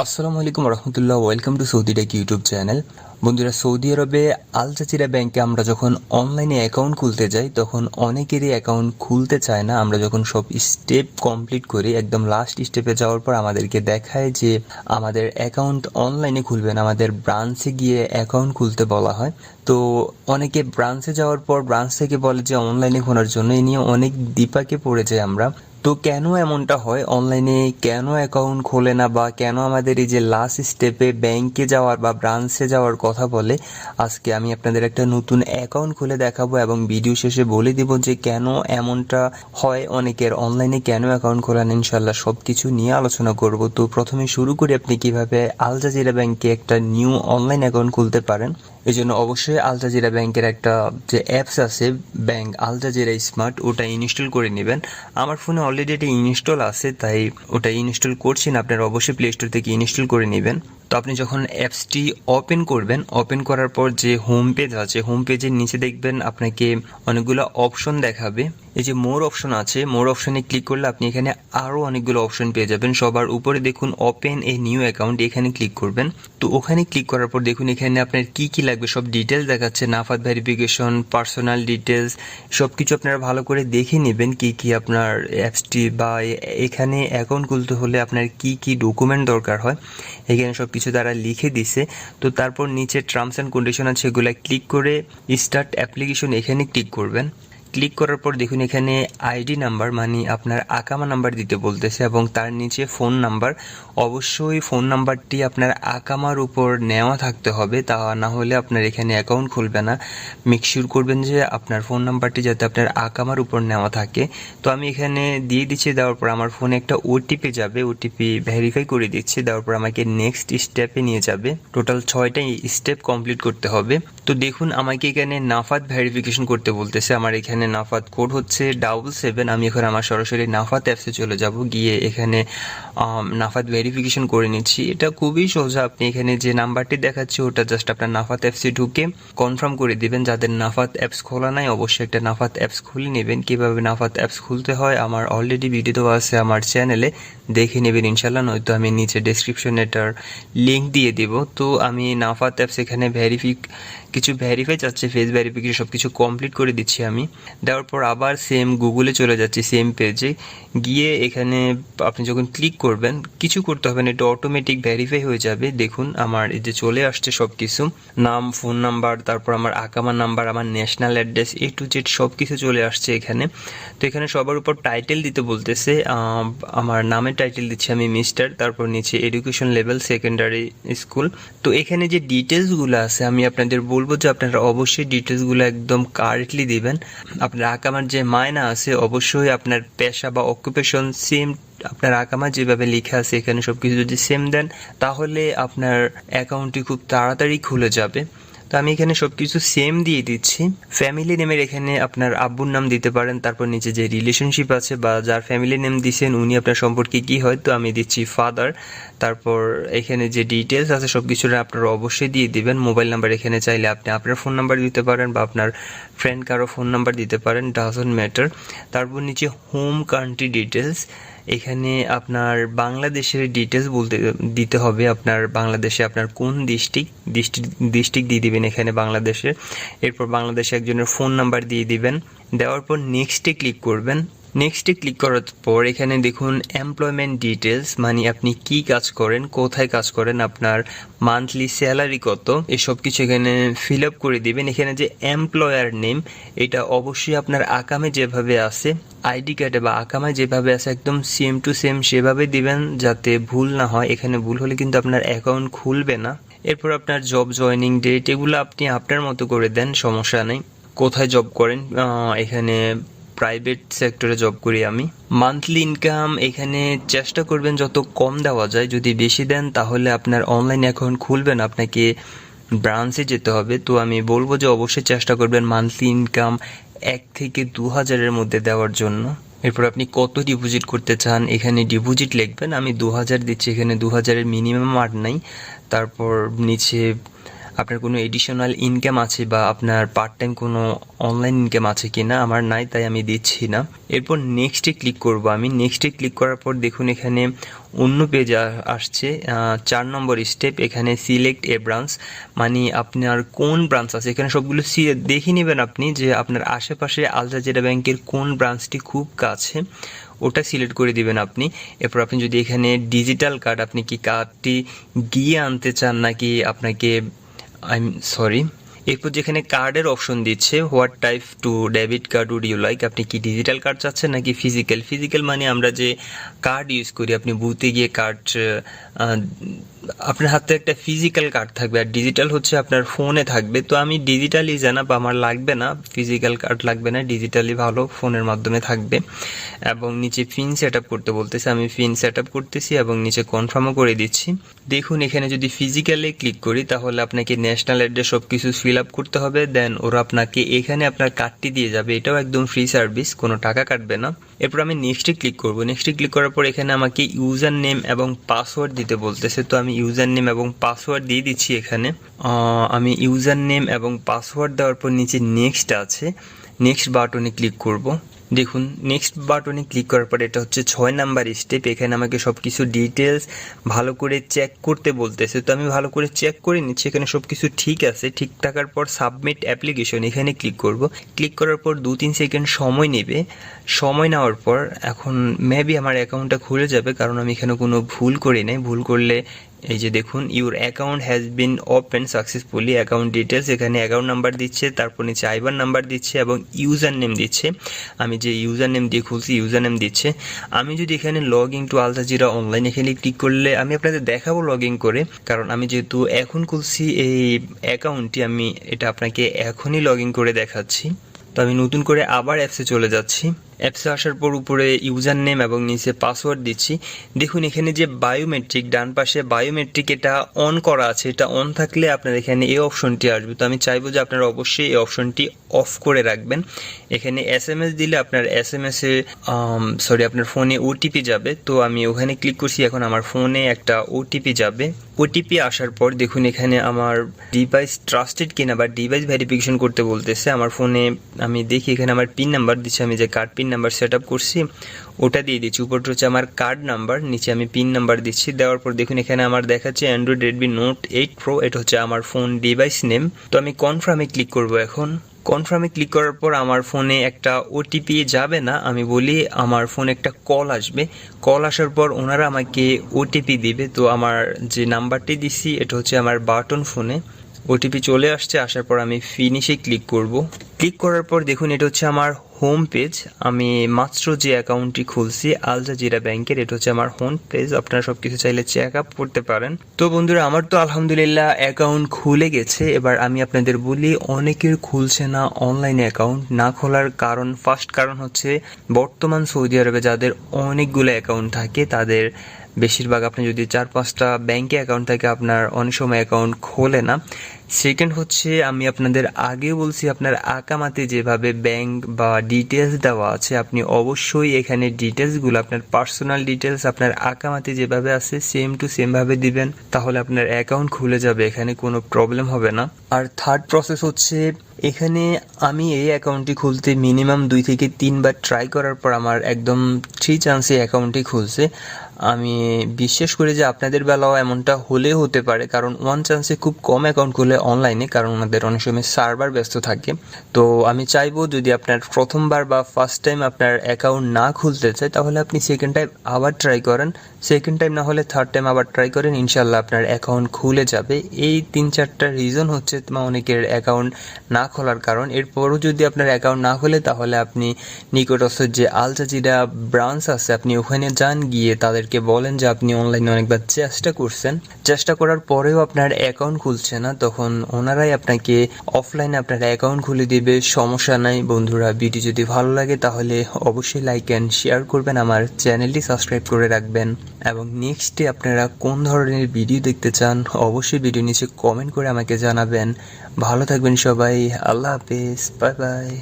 আসসালামু আলাইকুম রহমতুল্লাহ welcome to Saudi tech YouTube channel বন্ধুরা সৌদি আরবে আল জাজিরা ব্যাংকে আমরা যখন অনলাইনে অ্যাকাউন্ট খুলতে যাই, তখন অনেকেরই অ্যাকাউন্ট খুলতে চায় না। আমরা যখন সব স্টেপ কমপ্লিট করি, একদম লাস্ট স্টেপে যাওয়ার পর আমাদেরকে দেখায় যে আমাদের অ্যাকাউন্ট অনলাইনে খুলবেন আমাদের ব্রাঞ্চে গিয়ে অ্যাকাউন্ট খুলতে বলা হয়। তো অনেকে ব্রাঞ্চে যাওয়ার পর ব্রাঞ্চ থেকে বলে যে অনলাইনে খোলার জন্য এ নিয়ে অনেক দীপাকে পড়ে যায় আমরা। তো কেন এমনটা হয়? অনলাইনে কেন অ্যাকাউন্ট খোলে না বা কেন আমাদের এই যে লাস্ট স্টেপে ব্যাংকে যাওয়ার বা ব্রাঞ্চে যাওয়ার কথা বলে? আজকে আমি আপনাদের একটা নতুন অ্যাকাউন্ট খুলে দেখাবো এবং ভিডিও শেষে বলে দিব যে কেন এমনটা হয়। অনেকের অনলাইনে কেন অ্যাকাউন্ট খোলা খোলান ইনশাল্লাহ সব কিছু নিয়ে আলোচনা করব। তো প্রথমে শুরু করি আপনি কীভাবে আল জাজিরা ব্যাংকে একটা নিউ অনলাইন অ্যাকাউন্ট খুলতে পারেন। এই জন্য অবশ্যই আলতা জাজিরা ব্যাংকের একটা যে অ্যাপস আছে ব্যাংক আলজাজিরা স্মার্ট ওটা ইনস্টল করে নেবেন। আমার ফোনে অলরেডি এটা ইনস্টল আছে, তাই ওটা ইনস্টল করছেন আপনারা অবশ্যই প্লে স্টোর থেকে ইনস্টল করে নেবেন। তো আপনি যখন অ্যাপসটি ওপেন করবেন, ওপেন করার পর যে হোম পেজ আছে, হোম পেজের নিচে দেখবেন আপনাকে অনেকগুলো অপশন দেখাবে। এই যে মোর অপশন আছে, মোর অপশনে ক্লিক করলে আপনি এখানে আরও অনেকগুলো অপশন পেয়ে যাবেন। সবার উপরে দেখুন ওপেন এ নিউ অ্যাকাউন্ট, এখানে ক্লিক করবেন। তো ওখানে ক্লিক করার পর দেখুন এখানে আপনার কি কি লাগবে, সব ডিটেলস দেখাচ্ছে, নাফাত ভেরিফিকেশন, পার্সোনাল ডিটেলস সব কিছু আপনারা ভালো করে দেখে নেবেন কি কি আপনার অ্যাপসটি বা এখানে অ্যাকাউন্ট খুলতে হলে আপনার কি কি ডকুমেন্ট দরকার হয়। এখানে সব কিছু তারা লিখে দিছে। তো তারপর নিচে টার্মস অ্যান্ড কন্ডিশন আছে সেগুলো ক্লিক করে স্টার্ট অ্যাপ্লিকেশন এখানে ক্লিক করবেন। ক্লিক করার পর দেখুন, এখানে আইডি নাম্বার মানে আপনার আকামা নাম্বার দিতে বলতেছে এবং তার নিচে ফোন নাম্বার। অবশ্যই ফোন নাম্বারটি আপনার আকামার উপর নেওয়া থাকতে হবে, তা না হলে আপনার এখানে অ্যাকাউন্ট খুলবে না। মেকশিওর করবেন যে আপনার ফোন নাম্বারটি যাতে আপনার আকামার উপর নেওয়া থাকে। তো আমি এখানে দিয়ে দিচ্ছি, দেওয়ার পর আমার ফোনে একটা ওটিপি যাবে ওটিপি ভেরিফাই করে দিচ্ছি, দেওয়ার পর আমাকে নেক্সট স্টেপে নিয়ে যাবে। টোটাল ছয়টা স্টেপ কমপ্লিট করতে হবে। তো দেখুন, আমাকে এখানে নাফাত ভেরিফিকেশন করতে বলতেছে, আমার এখানে নাফাত কোড হচ্ছে ডাবল সেভেন আমি এখন আমার সরাসরি নাফাত অ্যাপসে চলে যাব। গিয়ে এখানে নাফাত ভেরিফিকেশন করে নিচ্ছি। এটা খুবই সোজা। আপনি এখানে যে নাম্বারটি দেখাচ্ছে, ওটা জাস্ট আপনার নাফাত অ্যাপসে ঢুকে কনফার্ম করে দিবেন। যাদের নাফাত অ্যাপস খোলা নাই, অবশ্যই একটা নাফাত অ্যাপস খুলে নেবেন। কীভাবে নাফাত অ্যাপস খুলতে হয়, আমার অলরেডি ভিডিও দেওয়া আছে আমার চ্যানেলে দেখে নেবেন ইনশাল্লাহ নয়তো আমি নিচে ডেসক্রিপশনে এটার লিঙ্ক দিয়ে দিব। তো আমি নাফাত অ্যাপস এখানে ভেরিফিক কিছু ভেরিফাই চাচ্ছে ফেস ভেরিফিকেশন সব কিছু কমপ্লিট করে দিচ্ছি আমি। দেওয়ার পর আবার সেম গুগলে চলে যাচ্ছি সেম পেজে গিয়ে এখানে আপনি যখন ক্লিক করবেন, কিছু করতে হবে না, এটা অটোমেটিক ভেরিফাই হয়ে যাবে। দেখুন, আমার এই যে চলে আসছে সব কিছু নাম ফোন নাম্বার তারপর আমার আকামা নাম্বার আমার national address A to Z সব কিছু চলে আসছে এখানে। তো এখানে সবার উপর টাইটেল দিতে বলতেছে আমার নামের টাইটেল দিচ্ছি আমি মিস্টার তারপর নিচে এডুকেশন লেভেল সেকেন্ডারি স্কুল তো এখানে যে ডিটেলসগুলো আছে, আমি আপনাদের বলব যে আপনারা অবশ্যই ডিটেলসগুলো একদম কারেক্টলি দিবেন। আপনার আঁকামার যে মায়না আছে, অবশ্যই আপনার পেশা বা অকুপেশন সেম আপনার আঁকামা যেভাবে লেখা আছে, এখানে সব কিছু যদি সেম দেন, তাহলে আপনার অ্যাকাউন্টটি খুব তাড়াতাড়ি খুলে যাবে। তো আমি এখানে সব কিছু সেম দিয়ে দিচ্ছি। ফ্যামিলি নেমের এখানে আপনার আব্বুর নাম দিতে পারেন, তারপর নিচে যে রিলেশনশিপ আছে বা যার ফ্যামিলি নেম দিছেন, উনি আপনার সম্পর্কে কি হয়, তো আমি দিচ্ছি ফাদার তারপর এখানে যে ডিটেলস আছে সব কিছুটা আপনারা অবশ্যই দিয়ে দিবেন। মোবাইল নাম্বার এখানে চাইলে আপনি আপনার ফোন নাম্বার দিতে পারেন বা আপনার ফ্রেন্ড কারও ফোন নাম্বার দিতে পারেন ডাজন্ট ম্যাটার তারপর নিচে হোম কান্ট্রি ডিটেলস এখানে আপনার বাংলাদেশের ডিটেলস বলতে, দিতে হবে আপনার বাংলাদেশে আপনার কোন ডিস্ট্রিক্ট ডিস্ট্রিক্ট ডিস্ট্রিক্ট দিয়ে দিবেন এখানে বাংলাদেশে। এরপর বাংলাদেশে একজনের ফোন নাম্বার দিয়ে দিবেন। দেওয়ার পর নেক্সটে ক্লিক করবেন। নেক্সটে ক্লিক করার পর এখানে দেখুন এমপ্লয়মেন্ট ডিটেলস মানে আপনি কি কাজ করেন, কোথায় কাজ করেন, আপনার মান্থলি স্যালারি কত, এসব কিছু এখানে ফিল আপ করে দিবেন। এখানে যে এমপ্লয়ার নেম এটা অবশ্যই আপনার আকামে যেভাবে আছে আইডি কার্ডে বা আকামে যেভাবে আছে, একদম সেম টু সেম সেভাবে দিবেন যাতে ভুল না হয়। এখানে ভুল হলে কিন্তু আপনার অ্যাকাউন্ট খুলবে না। এরপর আপনার জব জয়নিং ডেট এগুলো আপনি আপনার মতো করে দেন, সমস্যা নেই। কোথায় জব করেন? এখানে প্রাইভেট সেক্টরে জব করি আমি। মান্থলি ইনকাম এখানে চেষ্টা করবেন যত কম দেওয়া যায়, যদি বেশি দেন তাহলে আপনার অনলাইন অ্যাকাউন্ট খুলবেন, আপনাকে ব্রাঞ্চে যেতে হবে। তো আমি বলব যে অবশ্যই চেষ্টা করবেন মান্থলি ইনকাম এক থেকে দু হাজারের মধ্যে দেওয়ার জন্য। এরপর আপনি কত ডিপোজিট করতে চান, এখানে ডিপোজিট লিখবেন। আমি দু হাজার দিচ্ছি, এখানে দু হাজারের মিনিমাম আর নাই। তারপর নিচে আপনার কোনো এডিশনাল ইনকাম আছে বা আপনার পার্ট টাইম কোনো অনলাইন ইনকাম আছে কি না আমার নাই, তাই আমি দিচ্ছি না। এরপর নেক্সটে ক্লিক করব আমি। নেক্সটে ক্লিক করার পর দেখুন এখানে অন্য পেজ আসছে। চার নম্বর স্টেপ এখানে সিলেক্ট এ ব্রাঞ্চ মানে আপনার কোন ব্রাঞ্চ আছে? এখানে সবগুলো দেখে নেবেন আপনি যে আপনার আশেপাশে আলজাজিরা ব্যাংকের কোন ব্রাঞ্চটি খুব কাছে। ওটা সিলেক্ট করে দিবেন আপনি। এরপর আপনি যদি এখানে ডিজিটাল কার্ড আপনি কি কার্ডটি গিয়ে আনতে চান নাকি আপনাকে আই সরি এরপর যেখানে কার্ডের অপশন দিচ্ছে what type to debit card would you like আপনি কি ডিজিটাল কার্ড চাচ্ছেন নাকি ফিজিক্যাল ফিজিক্যাল মানে আমরা যে কার্ড ইউজ করি, আপনি বুথে গিয়ে কার্ড আপনার হাতে একটা ফিজিক্যাল কার্ড থাকবে। আর ডিজিটাল হচ্ছে আপনার ফোনে থাকবে। তো আমি ডিজিটালি জানাব, আমার লাগবে না। ফিজিক্যাল কার্ড লাগবে না ডিজিটালি ভালো ফোনের মাধ্যমে থাকবে। এবং নিচে পিন সেট আপ করতে বলতেছে, আমি পিন সেট আপ করতেছি এবং নিচে কনফার্মও করে দিচ্ছি। দেখুন, এখানে যদি ফিজিক্যালি ক্লিক করি, তাহলে আপনাকে ন্যাশনাল অ্যাড্রেস সব কিছু ফিল আপ করতে হবে দেন ওরা আপনাকে এখানে আপনার কার্ডটি দিয়ে যাবে। এটাও একদম ফ্রি সার্ভিস কোনো টাকা কাটবে না। এরপর আমি নেক্সটে ক্লিক করব। নেক্সটে ক্লিক করার পর এখানে আমাকে ইউজার নেম এবং পাসওয়ার্ড দিতে বলতেছে। তো আমি ইউজার নেম এবং পাসওয়ার্ড দিয়ে দিচ্ছি এখানে। আমি ইউজার নেম এবং পাসওয়ার্ড দেওয়ার পর নিচে নেক্সট আছে। নেক্সট বাটনে ক্লিক করব। দেখুন নেক্সট বাটনে ক্লিক করার পর এটা হচ্ছে ছয় নাম্বার স্টেপ এখানে আমাকে সব কিছু ডিটেলস ভালো করে চেক করতে বলতেছে। তো আমি ভালো করে চেক করে নিচ্ছি, এখানে সব কিছু ঠিক আছে। ঠিক থাকার পর সাবমিট অ্যাপ্লিকেশন এখানে ক্লিক করব। ক্লিক করার পর দু তিন সেকেন্ড সময় নেবে। সময় নেওয়ার পর এখন মেবি আমার অ্যাকাউন্টটা খুলে যাবে, কারণ আমি এখানে কোনো ভুল করি নাই। ভুল করলে এই যে দেখুন your account has been open successfully account details এখানে অ্যাকাউন্ট নাম্বার দিচ্ছে, তারপর নিচে আইবার নাম্বার দিচ্ছে এবং ইউজার নেম দিচ্ছে। আমি যে ইউজার নেম দিয়ে খুলছি ইউজার নেম দিচ্ছে। আমি যদি এখানে log in to Aljazira online এখানে ক্লিক করলে আমি আপনাদের দেখাবো লগ ইন করে। কারণ আমি যেহেতু এখন খুলছি এই অ্যাকাউন্টটি আমি এটা আপনাকে এখনই লগ ইন করে দেখাচ্ছি। তো আমি নতুন করে আবার অ্যাপসে চলে যাচ্ছি। অ্যাপসে আসার পর উপরে ইউজার নেম এবং নিচে পাসওয়ার্ড দিচ্ছি। দেখুন, এখানে যে বায়োমেট্রিক ডান পাশে বায়োমেট্রিক এটা অন করা আছে। এটা অন থাকলে আপনার এখানে এই অপশনটি আসবে। তো আমি চাইব যে আপনারা অবশ্যই এই অপশনটি অফ করে রাখবেন। এখানে এস এম এস দিলে আপনার এস এম এস সরি আপনার ফোনে ওটিপি যাবে। তো আমি ওখানে ক্লিক করছি, এখন আমার ফোনে একটা ওটিপি যাবে। ওটিপি আসার পর দেখুন, এখানে আমার ডিভাইস ট্রাস্টেড কিনা বা ডিভাইস ভেরিফিকেশন করতে বলতেছে। আমার ফোনে আমি দেখি, এখানে আমার পিন নাম্বার দিচ্ছে। আমি যে card pin number set up করছি, ওটা দিয়ে দিচ্ছি। উপরটা হচ্ছে আমার কার্ড নাম্বার নিচে আমি পিন নাম্বার দিচ্ছি। দেওয়ার পর দেখুন, এখানে আমার দেখাচ্ছে Android Redmi Note eight Pro এটা হচ্ছে আমার ফোন ডিভাইস নেম তো আমি কনফার্মে ক্লিক করব এখন। কনফার্মে ক্লিক করার পর আমার ফোনে একটা ওটিপি যাবে না। আমি বলি, আমার ফোনে একটা কল আসবে। কল আসার পর ওনারা আমাকে ওটিপি দিবে। তো আমার যে নাম্বারটি দিছি, এটা হচ্ছে আমার বাটন ফোনে ওটিপি চলে আসছে, আসার পর আমি ফিনিশে ক্লিক করব। ক্লিক করার পর দেখুন, এটা হচ্ছে আমার হোম পেজ আমি মাত্র যে অ্যাকাউন্টটি খুলছি আল জাজিরা ব্যাংকের এটা হচ্ছে আমার হোম পেজ আপনারা সব কিছু চাইলে চেক আপ করতে পারেন। তো বন্ধুরা, আমার তো আলহামদুলিল্লাহ অ্যাকাউন্ট খুলে গেছে, এবার আমি আপনাদের বলি, অনেকের খুলছে না অনলাইনে অ্যাকাউন্ট না খোলার কারণ ফার্স্ট কারণ হচ্ছে বর্তমান সৌদি আরবে যাদের অনেকগুলো অ্যাকাউন্ট থাকে, তাদের বেশিরভাগ আপনি যদি চার পাঁচটা ব্যাংকে অ্যাকাউন্ট থাকে আপনার অনেক সময় অ্যাকাউন্ট খোলে না সেকেন্ড হচ্ছে আমি আপনাদের আগেও বলছি, আপনার আকামাতে যেভাবে ব্যাংক বা ডিটেলস দেওয়া আছে, আপনি অবশ্যই এখানে ডিটেলসগুলো আপনার পার্সোনাল ডিটেলস আপনার আকামাতে যেভাবে আছে সেম টু সেমভাবে দিবেন, তাহলে আপনার অ্যাকাউন্ট খুলে যাবে, এখানে কোনো প্রবলেম হবে না। আর থার্ড প্রসেস হচ্ছে এখানে আমি এই অ্যাকাউন্টটি খুলতে মিনিমাম দুই থেকে তিনবার ট্রাই করার পর আমার একদম থ্রি চান্সে অ্যাকাউন্টটি খুলছে। আমি বিশ্বাস করি যে আপনাদের বেলাও এমনটা হলেও হতে পারে, কারণ ওয়ান চান্সে খুব কম অ্যাকাউন্ট খুলে অনলাইনে কারণ ওনাদের অনেক সময় সার্ভার ব্যস্ত থাকে। তো আমি চাইব যদি আপনার প্রথমবার বা ফার্স্ট টাইম আপনার অ্যাকাউন্ট না খুলতে চায়, তাহলে আপনি সেকেন্ড টাইম আবার ট্রাই করেন। সেকেন্ড টাইম না হলে থার্ড টাইম আবার ট্রাই করেন ইনশাল্লাহ আপনার অ্যাকাউন্ট খুলে যাবে। এই তিন চারটা রিজন হচ্ছে অনেকের অ্যাকাউন্ট না খোলার কারণ। এরপরও যদি আপনার অ্যাকাউন্ট না খোলে, তাহলে আপনি নিকটস্থ যে আলজাজিরা ব্রাঞ্চ আছে, আপনি ওখানে যান, গিয়ে তাদেরকে বলেন যে আপনি অনলাইনে অনেকবার চেষ্টা করছেন। চেষ্টা করার পরেও আপনার অ্যাকাউন্ট খুলছে না, তখন ওনারাই আপনাকে অফলাইনে আপনার অ্যাকাউন্ট খুলে দিবে। সমস্যা নাই বন্ধুরা ভিডিও যদি ভালো লাগে, তাহলে অবশ্যই লাইক অ্যান্ড শেয়ার করবেন, আমার চ্যানেলটি সাবস্ক্রাইব করে রাখবেন। এবং নেক্সটে আপনারা কোন ধরনের ভিডিও দেখতে চান, অবশ্যই ভিডিও নিচে কমেন্ট করে আমাকে জানাবেন। ভালো থাকবেন সবাই আল্লাহ হাফেজ বাই বাই